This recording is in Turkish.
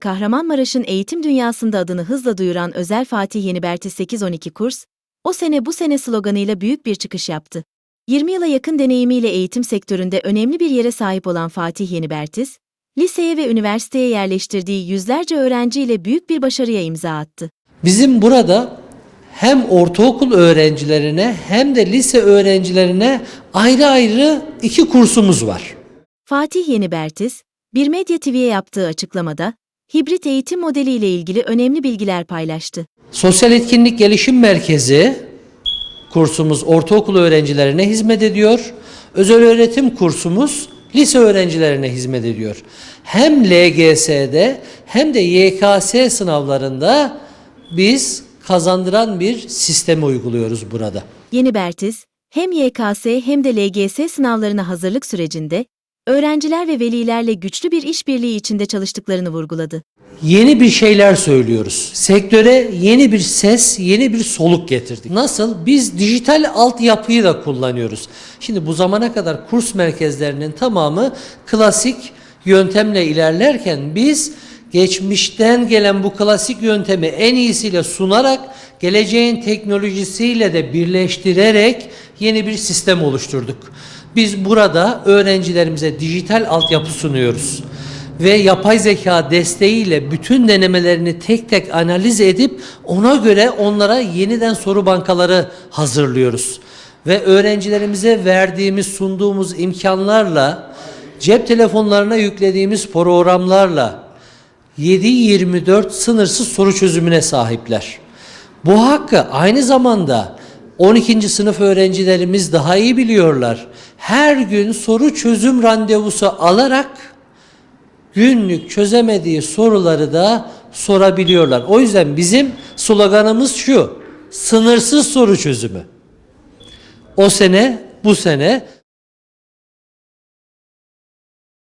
Kahramanmaraş'ın eğitim dünyasında adını hızla duyuran Özel Fatih Yeniberti 812 kurs, o sene bu sene sloganıyla büyük bir çıkış yaptı. 20 yıla yakın deneyimiyle eğitim sektöründe önemli bir yere sahip olan Fatih Yenibertis, liseye ve üniversiteye yerleştirdiği yüzlerce öğrenciyle büyük bir başarıya imza attı. Bizim burada hem ortaokul öğrencilerine hem de lise öğrencilerine ayrı ayrı iki kursumuz var. Fatih Yenibertis, Bir Medya TV'ye yaptığı açıklamada, hibrit eğitim modeliyle ilgili önemli bilgiler paylaştı. Sosyal Etkinlik Gelişim Merkezi kursumuz ortaokul öğrencilerine hizmet ediyor. Özel öğretim kursumuz lise öğrencilerine hizmet ediyor. Hem LGS'de hem de YKS sınavlarında biz kazandıran bir sistemi uyguluyoruz burada. Yenibertis, hem YKS hem de LGS sınavlarına hazırlık sürecinde, öğrenciler ve velilerle güçlü bir işbirliği içinde çalıştıklarını vurguladı. Yeni bir şeyler söylüyoruz. Sektöre yeni bir ses, yeni bir soluk getirdik. Nasıl? Biz dijital altyapıyı da kullanıyoruz. Şimdi bu zamana kadar kurs merkezlerinin tamamı klasik yöntemle ilerlerken biz geçmişten gelen bu klasik yöntemi en iyisiyle sunarak geleceğin teknolojisiyle de birleştirerek yeni bir sistem oluşturduk. Biz burada öğrencilerimize dijital altyapı sunuyoruz ve yapay zeka desteğiyle bütün denemelerini tek tek analiz edip ona göre onlara yeniden soru bankaları hazırlıyoruz. Ve öğrencilerimize verdiğimiz, sunduğumuz imkanlarla, cep telefonlarına yüklediğimiz programlarla 7-24 sınırsız soru çözümüne sahipler. Bu hakkı aynı zamanda 12. sınıf öğrencilerimiz daha iyi biliyorlar. Her gün soru çözüm randevusu alarak günlük çözemediği soruları da sorabiliyorlar. O yüzden bizim sloganımız şu. Sınırsız soru çözümü. O sene, bu sene